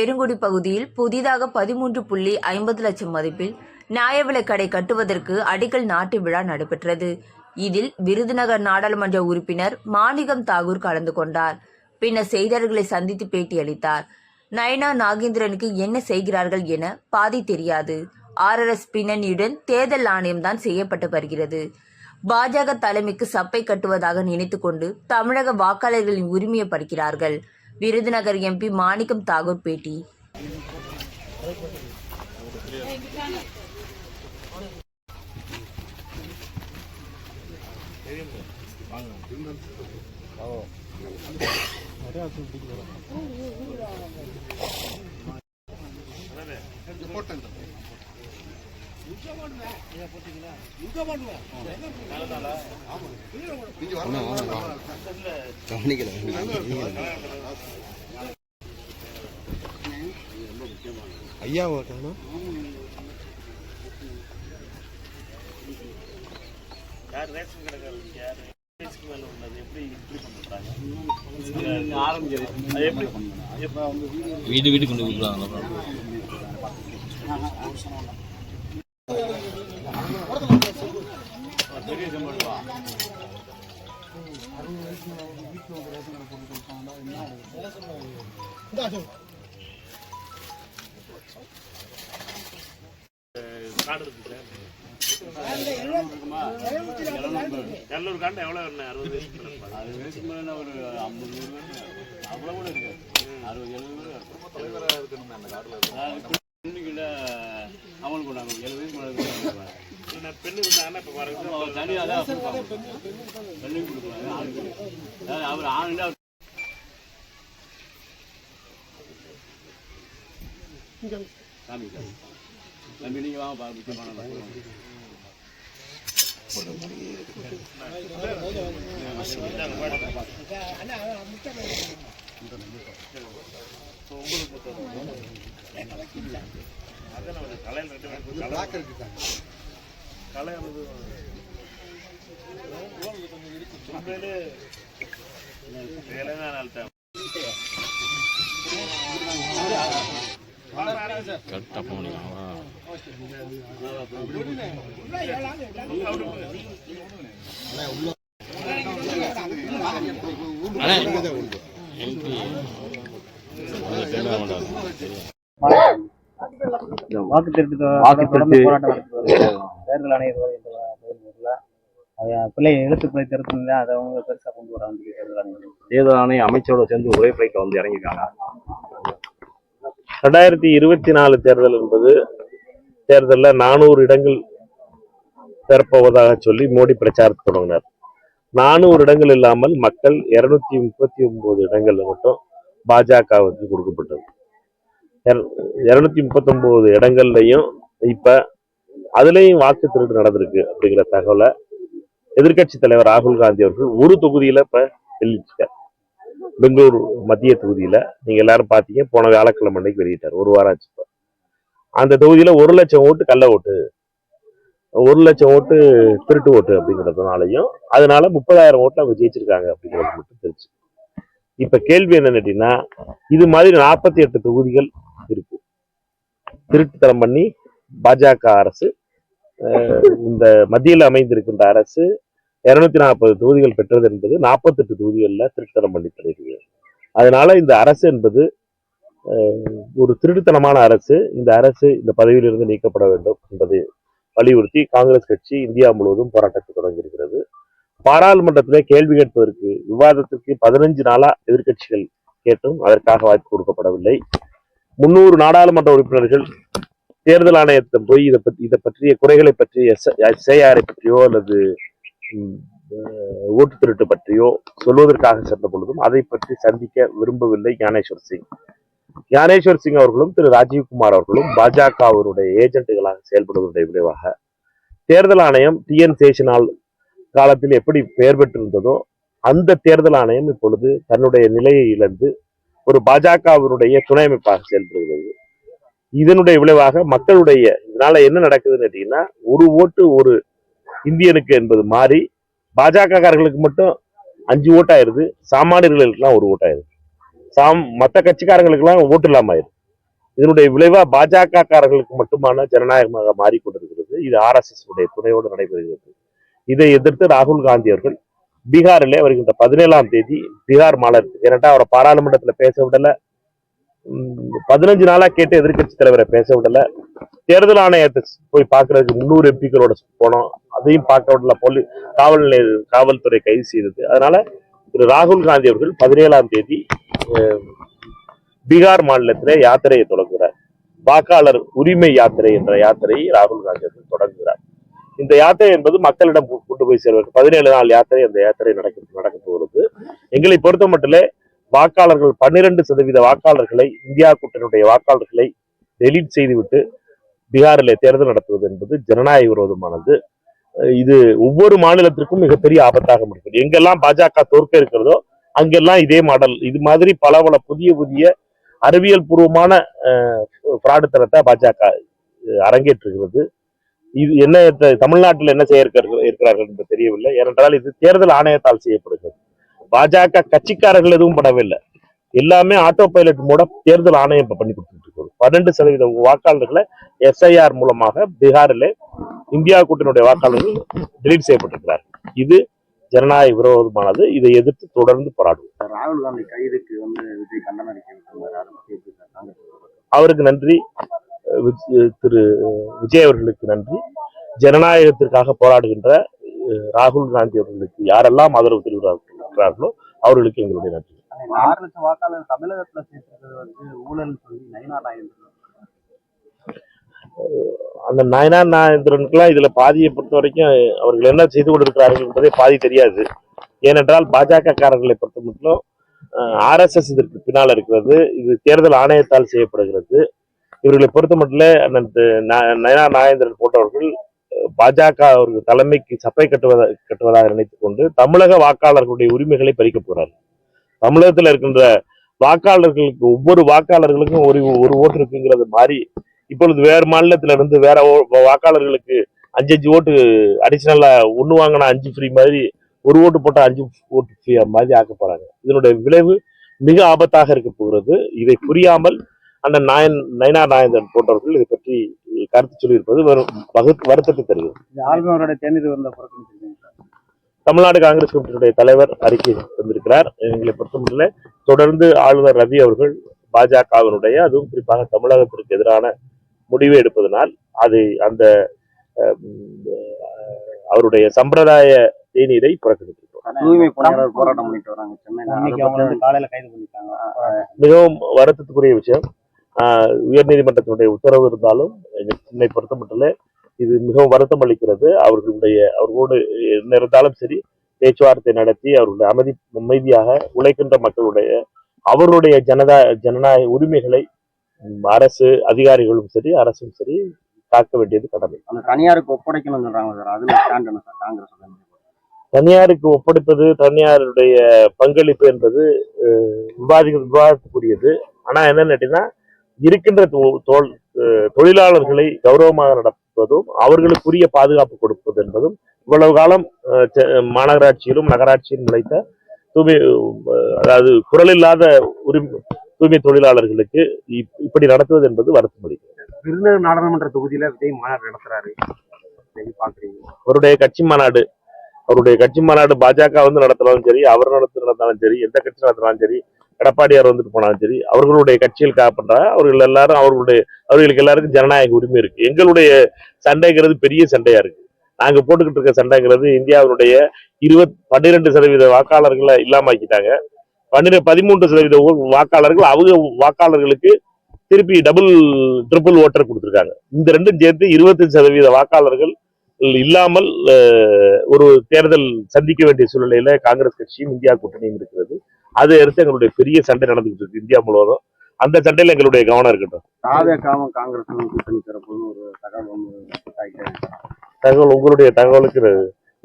பெருங்குடி பகுதியில் புதிதாக பதிமூன்று புள்ளி ஐம்பது லட்சம் மதிப்பில் நியாயவிலைக் கடை கட்டுவதற்கு அடிக்கல் நாட்டு விழா நடைபெற்றது. இதில் விருதுநகர் நாடாளுமன்ற உறுப்பினர் மாணிகம் தாகூர் கலந்து கொண்டார். பின்னர் செய்தியாளர்களை சந்தித்து பேட்டியளித்தார். நயனா நாகேந்திரனுக்கு என்ன செய்கிறார்கள் என பாதி தெரியாது. ஆர்எஸ் பின்னணியுடன் தேர்தல் ஆணையம்தான் செய்யப்பட்டு வருகிறது. பாஜக தலைமைக்கு சப்பை கட்டுவதாக நினைத்துக்கொண்டு தமிழக வாக்காளர்களின் உரிமையை பறிக்கிறார்கள். விருதுநகர் எம்பி மாணிக்கம் தாகூர் பேட்டி. கவனிக்கல ஐயா ஓட்டணும் யார் ரேஷன் கடைக்காரர் யார் வயசுக்கு உள்ளது எப்படி இப்படி பண்றாங்க ஆரம்பிச்சது அது எப்படி வீடு வீடு கொண்டு கொடுக்குறாங்க கார்டு இருக்கு இரநூறு காண்டு எவ்வளோ அறுபது வயசுக்கு மேலே ஒரு ஐம்பது அவ்வளோ கூட இருக்கு அறுபது எழுபது பேர். இன்னைக்கு அமல் கொண்டாங்க எழுபது வயசு மேலே பெண்ணு இருந்தாங்கன்னா இப்போ பாருங்க. அவர் தான் ஆணுன்னா சாமி சாமி. தம்பி நீங்கள் வாங்க பா முக்கியமான ஒரு கலையில் ரெண்டு பேருக்கு கலை அல்லது உண்மையிலே தெலுங்கானா கரெக்டாக வாக்கு திருட்டு வாக்கு திருட்டு. போராட்டம் தேர்தல் ஆணையர் இந்த பகுதியில் பிள்ளை எழுத்துப்பிள்ளை அதை அவங்க பெருசாக கொண்டு வராங்க தேர்தல் ஆணையம் தேர்தல் ஆணையம் அமைச்சரோட சேர்ந்து ஒரே பிளைக்க வந்து இறங்கிருக்காங்க ரெண்டாயிரத்தி இருபத்தி நாலு தேர்தல் என்பது தேர்தலில் நானூறு இடங்கள் பெறப்போவதாக சொல்லி மோடி பிரச்சாரத்தை தொடங்கினார். நானூறு இடங்கள் இல்லாமல் மக்கள் இருநூத்தி முப்பத்தி ஒன்பது இடங்கள்ல மட்டும் பாஜகவுக்கு கொடுக்கப்பட்டது. இருநூத்தி முப்பத்தொம்போது இடங்கள்லையும் இப்ப அதுலேயும் வாக்கு திருட்டு நடந்திருக்கு அப்படிங்கிற தகவலை எதிர்க்கட்சி தலைவர் ராகுல் காந்தி அவர்கள் ஒரு தொகுதியில் இப்போ வெளியிட்டார். பெங்களூர் மத்திய தொகுதியில் நீங்கள் எல்லாரும் பார்த்தீங்க போன வியாழக்கிழமை அன்னைக்கு வெளியிட்டார் ஒரு வாரம் ஆச்சு அந்த தொகுதியில் ஒரு லட்சம் ஓட்டு கள்ள ஓட்டு ஒரு லட்சம் ஓட்டு திருட்டு ஓட்டு அப்படிங்கிறதுனாலையும் அதனால முப்பதாயிரம் ஓட்டு அவங்க ஜெயிச்சிருக்காங்க அப்படிங்கிறது மட்டும் தெரிஞ்சு. இப்ப கேள்வி என்னன்னு கேட்டீங்கன்னா இது மாதிரி நாற்பத்தி எட்டு தொகுதிகள் இருக்கு. திருட்டுத்தனம் பண்ணி பாஜக அரசு இந்த மத்தியில் அமைந்திருக்கின்ற அரசு இருநூத்தி நாற்பது தொகுதிகள் பெற்றது என்பது நாற்பத்தெட்டு தொகுதிகளில் திருட்டுத்தனம் பண்ணி தருகிறது அதனால இந்த அரசு என்பது ஒரு திருட்டுத்தனமான அரசு. இந்த அரசு இந்த பதவியிலிருந்து நீக்கப்பட வேண்டும் என்பதை வலியுறுத்தி காங்கிரஸ் கட்சி இந்தியா முழுவதும் போராட்டத்தை தொடங்கியிருக்கிறது. பாராளுமன்றத்திலே கேள்வி கேட்பதற்கு விவாதத்திற்கு பதினஞ்சு நாளா எதிர்க்கட்சிகள் கேட்டும் அதற்காக வாய்ப்பு கொடுக்கப்படவில்லை. முன்னூறு நாடாளுமன்ற உறுப்பினர்கள் தேர்தல் ஆணையத்தை போய் இதை பற்றி இதை பற்றிய குறைகளை பற்றி எஸ்ஐஆரை பற்றியோ அல்லது ஓட்டு திருட்டு பற்றியோ சொல்வதற்காக சென்ற பொழுதும் அதை பற்றி சந்திக்க விரும்பவில்லை ஞானேஸ்வர் சிங். ஞானேஸ்வர் சிங் அவர்களும் திரு ராஜீவ்குமார் அவர்களும் பாஜக அவருடைய ஏஜென்ட்டுகளாக செயல்படுவதனுடைய விளைவாக தேர்தல் ஆணையம் டிஎன் சேஷனால் காலத்தில் எப்படி பெயர் பெற்றிருந்ததோ அந்த தேர்தல் ஆணையம் இப்பொழுது தன்னுடைய நிலையை இழந்து ஒரு பாஜகவினுடைய துணை அமைப்பாக செயல்படுகிறது. இதனுடைய விளைவாக மக்களுடைய இதனால என்ன நடக்குதுன்னு கேட்டீங்கன்னா ஒரு ஓட்டு ஒரு இந்தியனுக்கு என்பது மாறி பாஜகக்காரர்களுக்கு மட்டும் அஞ்சு ஓட்டாயிருது சாமானியர்களுக்கெல்லாம் ஒரு ஓட்டாயிருது. சாம் மற்ற கட்சிக்காரங்களுக்கெல்லாம் ஓட்டு இல்லாமல் ஆயிருது இதனுடைய விளைவா பாஜகக்காரர்களுக்கு மட்டுமான ஜனநாயகமாக மாறிக்கொண்டிருக்கிறது. இது ஆர்எஸ்எஸ் உடைய துணையோடு நடைபெறுகிறது. இதை எதிர்த்து ராகுல் காந்தி அவர்கள் பீகாரிலே வருகின்ற பதினேழாம் தேதி பீகார் மாநிலத்தில் ஏன்னாட்டா அவரை பாராளுமன்றத்தில் பேச விடலை. பதினஞ்சு நாளா கேட்டு எதிர்க்கட்சி தலைவரை பேச விடல. தேர்தல் ஆணையத்தை போய் பார்க்கறதுக்கு முன்னூறு எம்பிக்களோட போனோம். அதையும் பார்க்க விடல. போலி காவல் காவல்துறை கைது செய்தது. அதனால திரு ராகுல் காந்தி அவர்கள் பதினேழாம் தேதி பீகார் மாநிலத்திலே யாத்திரையை தொடங்குகிறார். வாக்காளர் உரிமை யாத்திரை என்ற யாத்திரையை ராகுல் காந்தி அவர்கள் தொடங்குகிறார். இந்த யாத்திரை என்பது மக்களிடம் கொண்டு போய் சேர்வதற்கு பதினேழு நாள் யாத்திரை அந்த யாத்திரை நடக்க நடக்க போகிறது. எங்களை பொறுத்த மட்டிலே வாக்காளர்கள் பன்னிரண்டு சதவீத வாக்காளர்களை இந்தியா கூட்டணியுடைய வாக்காளர்களை டெலீட் செய்துவிட்டு பீகாரில் தேர்தல் நடத்துவது என்பது ஜனநாயக விரோதமானது. இது ஒவ்வொரு மாநிலத்திற்கும் மிகப்பெரிய ஆபத்தாக முடியும் எங்கெல்லாம் பாஜக தோற்க இருக்கிறதோ அங்கெல்லாம் இதே மாடல். இது மாதிரி பல பல புதிய புதிய அறிவியல் பூர்வமான பிராடுத்தனத்தை பாஜக அரங்கேற்றுகிறது இது என்ன தமிழ்நாட்டில் என்ன செய்ய இருக்கிறார்கள் என்று தெரியவில்லை. ஏனென்றால் இது தேர்தல் ஆணையத்தால் செய்யப்படுகிறது. பாஜக கட்சிக்காரர்கள் எதுவும் படவில்லை எல்லாமே ஆட்டோ பைலட் மூலம் தேர்தல் ஆணையம் இப்ப பண்ணி கொடுத்துட்டு இருக்குது பன்னெண்டு சதவீத வாக்காளர்களை எஸ்ஐஆர் மூலமாக பீகாரிலே இந்தியா கூட்டணியுடைய வாக்காளர்கள் டெலீட் செய்யப்பட்டிருக்கிறார். இது ஜனநாயக விரோதமானது. இதை எதிர்த்து தொடர்ந்து போராடுவோம். ராகுல் காந்தி கைதுக்கு வந்து விஜய் கண்டனம் அவருக்கு நன்றி. திரு விஜய் அவர்களுக்கு நன்றி. ஜனநாயகத்திற்காக போராடுகின்ற ராகுல் காந்தி அவர்களுக்கு யாரெல்லாம் ஆதரவு தெரிவிக்கிறார்களோ? அவர்களுக்கு எங்களுடைய நன்றி. ஆறு லட்சம் வாக்காளர் தமிழகத்துல சேர்த்துறது வந்து ஊழல் சொல்லி நயினா நாயந்திரன். அந்த நயனார் நாயந்திரனுக்கெல்லாம் இதுல பாதியை பொறுத்த வரைக்கும் அவர்கள் என்ன செய்து கொண்டிருக்கிறார்கள் என்பதே பாதி தெரியாது. ஏனென்றால் பாஜக காரர்களை பொறுத்த மட்டும் ஆர்எஸ்எஸ் இதற்கு பின்னால் இருக்கிறது. இது தேர்தல் ஆணையத்தால் செய்யப்படுகிறது. இவர்களை பொறுத்த மட்டும் அண்ணன் தி- ந- நயனார் நாகேந்திரன் போன்றவர்கள் பாஜக அவருக்கு தலைமைக்கு சப்பை கட்டுவதாக கட்டுவதாக நினைத்துக் கொண்டு தமிழக வாக்காளர்களுடைய உரிமைகளை பறிக்கப் போறாரு. தமிழகத்தில் இருக்கின்ற வாக்காளர்களுக்கு ஒவ்வொரு வாக்காளர்களுக்கும் ஒரு ஒரு ஓட்டு இருக்குங்கிறது மாறி இப்பொழுது வேறு மாநிலத்துல இருந்து வேற ஓ- வாக்காளர்களுக்கு அஞ்சு அஞ்சு ஓட்டு அடிஷனலா ஒன்று வாங்கினா அஞ்சு ஃப்ரீ மாதிரி ஒரு ஓட்டு போட்டால் அஞ்சு ஓட்டு ஃப்ரீ மாதிரி ஆக்க போறாங்க. இதனுடைய விளைவு மிக ஆபத்தாக இருக்க போகிறது. இதை புரியாமல் அந்த நாயன் நயனா நாயந்தன் போன்றவர்கள் இதை பற்றி கருத்து சொல்லியிருப்பது வருத்தத்தை தருகிறது. வந்த தமிழ்நாடு காங்கிரஸ் கமிட்டியினுடைய தலைவர் அறிக்கை தந்திருக்கிறார். எங்களை பொறுத்தமட்டில் தொடர்ந்து ஆளுநர் ரவி அவர்கள் பாஜகவினுடைய அதுவும் குறிப்பாக தமிழகத்திற்கு எதிரான முடிவை எடுப்பதனால் அது அந்த அவருடைய சம்பிரதாய தேநீரை பண்ணிட்டாங்க மிகவும் வருத்தத்துக்குரிய விஷயம். உயர்நீதிமன்றத்தினுடைய உத்தரவு இருந்தாலும் என்னை பொறுத்தமட்டில் இது மிகவும் வருத்தம் அளிக்கிறது. அவர்களுடைய அவர்களோடு என்ன இருந்தாலும் சரி பேச்சுவார்த்தை நடத்தி அவர்களுடைய அமைதி அமைதியாக உழைக்கின்ற மக்களுடைய அவருடைய ஜனதா ஜனநாயக உரிமைகளை அரசு அதிகாரிகளும் சரி அரசும் சரி காக்க வேண்டியது கடமை. தனியாருக்கு ஒப்படைக்கணும்னு சொல்றாங்க சார் அதுல ஸ்டாண்ட் என்ன சார் காங்கிரஸ் தனியாருக்கு ஒப்படைப்பது தனியாருடைய பங்களிப்பு என்பது அஹ், விவாதி விவாதத்துக்குரியது ஆனா என்னன்னு கேட்டீங்கன்னா இருக்கின்ற தொழிலாளர்களை கௌரவமாக நடப்பதும் அவர்களுக்குரிய பாதுகாப்பு கொடுப்பது என்பதும் இவ்வளவு காலம் மாநகராட்சியிலும் நகராட்சியிலும் நிலைத்த தூய்மை அதாவது குரல் இல்லாத உரிமை தூய்மை தொழிலாளர்களுக்கு இப்- இப்படி நடத்துவது என்பது வருத்தம் அளிக்கிறது விருதுநகர் நாடாளுமன்ற தொகுதியில விஜய் மாநாடு நடத்துறாரு. அவருடைய கட்சி மாநாடு அவருடைய கட்சி மாநாடு பாஜக வந்து நடத்தினாலும் சரி அவர் நடத்தி நடந்தாலும் சரி எந்த கட்சி நடத்தினாலும் சரி எடப்பாடியார் வந்துட்டு போனாலும் சரி அவர்களுடைய கட்சியில் காப்பண்றாங்க அவர்கள் எல்லாரும் அவர்களுடைய அவர்களுக்கு எல்லாருக்கும் ஜனநாயக உரிமை இருக்கு. எங்களுடைய சண்டைங்கிறது பெரிய சண்டையா இருக்கு. நாங்க போட்டுக்கிட்டு இருக்க சண்டைங்கிறது இந்தியாவினுடைய இருபத் பன்னிரெண்டு சதவீத வாக்காளர்களை இல்லாமக்கிட்டாங்க. பன்னிரெண்டு பதிமூன்று சதவீத வாக்காளர்கள் அவங்க வாக்காளர்களுக்கு திருப்பி டபுள் ட்ரிபிள் ஓட்டர் கொடுத்துருக்காங்க. இந்த ரெண்டும் சேர்த்து இருபத்தஞ்சு சதவீத வாக்காளர்கள் இல்லாமல் ஒரு தேர்தல் சந்திக்க வேண்டிய சூழ்நிலையில காங்கிரஸ் கட்சியும் இந்தியா கூட்டணியும் இருக்கிறது. அதை அடுத்து எங்களுடைய பெரிய சண்டை நடந்துகிட்டு இருக்கு இந்தியா முழுவதும். அந்த சண்டையில எங்களுடைய கவனம் இருக்கட்டும். தாவேக்காவும் காங்கிரஸும் கூட்டணி தரப்புன்னு ஒரு தகவல் உங்களுடைய தகவலுக்கு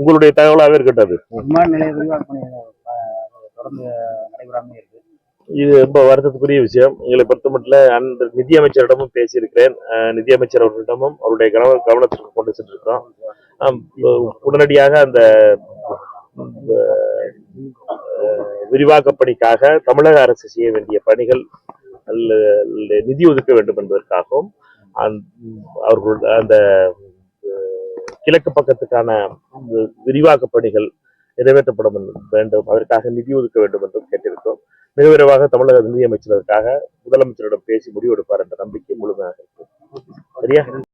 உங்களுடைய தகவலாவே இருக்கட்டும் அது. விமான தொடர்ந்து இருக்கு. இது ரொம்ப வருத்தத்துக்குரிய விஷயம். எங்களை பொறுத்த மட்டும் அந்த நிதியமைச்சரிடமும் பேசியிருக்கிறேன். நிதியமைச்சர் அவர்களிடமும் அவருடைய கவன கவனத்திற்கு கொண்டு சென்றிருக்கிறோம். உடனடியாக அந்த விரிவாக்க பணிக்காக தமிழக அரசு செய்ய வேண்டிய பணிகள் அல்ல- நிதி ஒதுக்க வேண்டும் என்பதற்காகவும் அவர்கள் அந்த கிழக்கு பக்கத்துக்கான விரிவாக்க பணிகள் நிறைவேற்றப்பட வேண்டும். அதற்காக நிதி ஒதுக்க வேண்டும் என்றும் கேட்டிருக்கிறோம். மிக விரைவாக தமிழக நிதியமைச்சர் அதற்காக முதலமைச்சரிடம் பேசி முடிவெடுப்பார் என்ற நம்பிக்கை முழுமையாக இருக்கும் சரியா?